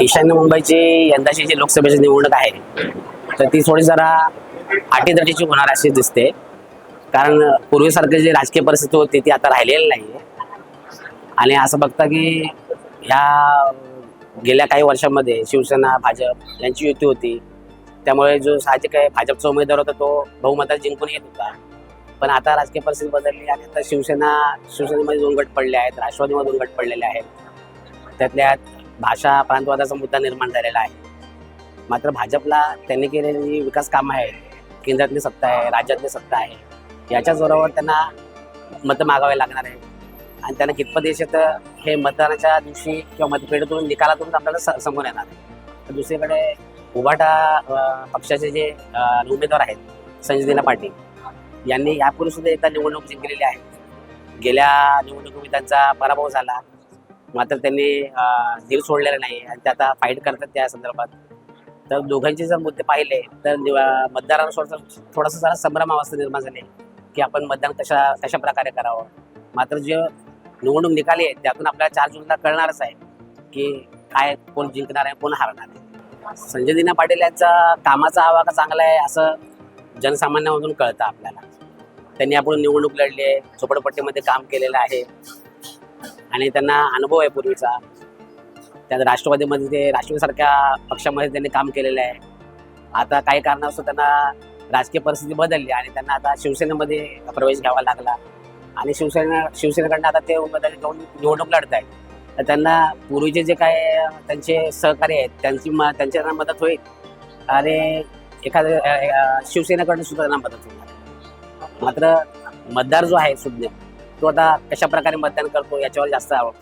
ईशान्य मुंबईची यंदाची जी लोकसभेची निवडणूक आहे तर ती थोडी जरा अटीतटीची होणार अशी दिसते. कारण पूर्वीसारखी जी राजकीय परिस्थिती होती ती आता राहिलेली नाही आहे आणि असं बघता की ह्या गेल्या काही वर्षांमध्ये शिवसेना भाजप यांची युती होती. त्यामुळे जो साहजिक आहे भाजपचा उमेदवार होता तो बहुमतात जिंकून येत होता. पण आता राजकीय परिस्थिती बदलली आणि आता शिवसेना शिवसेनेमध्ये दोन गट पडले आहेत राष्ट्रवादीमध्ये दोन गट पडलेले आहेत. त्यातल्या भाषा प्रांतवादाचा मुद्दा निर्माण झालेला आहे. मात्र भाजपला त्यांनी केलेली विकास कामं आहेत. केंद्रातली सत्ता आहे राज्यातली सत्ता आहे. याच्या जोरावर त्यांना मतं मागावे लागणार आहे आणि त्यांना कितपत यश येतं हे मतदानाच्या दिवशी किंवा मतपेढीतून निकालातून आपल्याला स- समोर येणार आहे. तर दुसरीकडे उभाटा पक्षाचे जे उमेदवार आहेत संजय दिना पाटील यांनी यापूर्वी सुद्धा एकदा निवडणूक जिंकलेली आहे. गेल्या निवडणुकीत त्यांचा पराभव झाला. मात्र त्यांनी अं, सोडलेला नाही आणि ते आता फाईट करतात त्या संदर्भात. तर दोघांचे जर मुद्दे पाहिले तर मतदारांना मतदारांसोबत थोडासा जरा संभ्रम अवस्था निर्माण झाली की आपण मतदान कशा कशा प्रकारे करावं. मात्र जे निवडणूक निकाली आहेत त्यातून आपल्याला चार जूनला कळणारच आहे की काय कोण जिंकणार आहे कोण हारणार आहे. संजय दिना पाटील यांचा कामाचा आवाका चांगला आहे असं जनसामान्यामधून कळतं आपल्याला. त्यांनी आपण निवडणूक लढली आहे झोपडपट्टीमध्ये काम केलेलं आहे. आणि त्यांना अनुभव आहे पूर्वीचा. त्यात राष्ट्रवादीमध्ये ते राष्ट्रवादीसारख्या पक्षामध्ये त्यांनी काम केलेलं आहे. आता काही कारणास्तव त्यांना राजकीय परिस्थिती बदलली आणि त्यांना आता शिवसेनेमध्ये प्रवेश घ्यावा लागला. आणि शिवसेना शिवसेनेकडनं आता ते उमेदवारी घेऊन निवडणूक लढत आहेत. तर त्यांना पूर्वीचे जे काय त्यांचे सहकार्य आहेत त्यांची म त्यांच्या मदत होईल. आणि एखाद्या शिवसेनेकडनं सुद्धा त्यांना मदत होणार मात्र मतदार जो आहे सुज्ञ तो आता कशा प्रकारे मतदान करतो याच्यावर जास्त आव-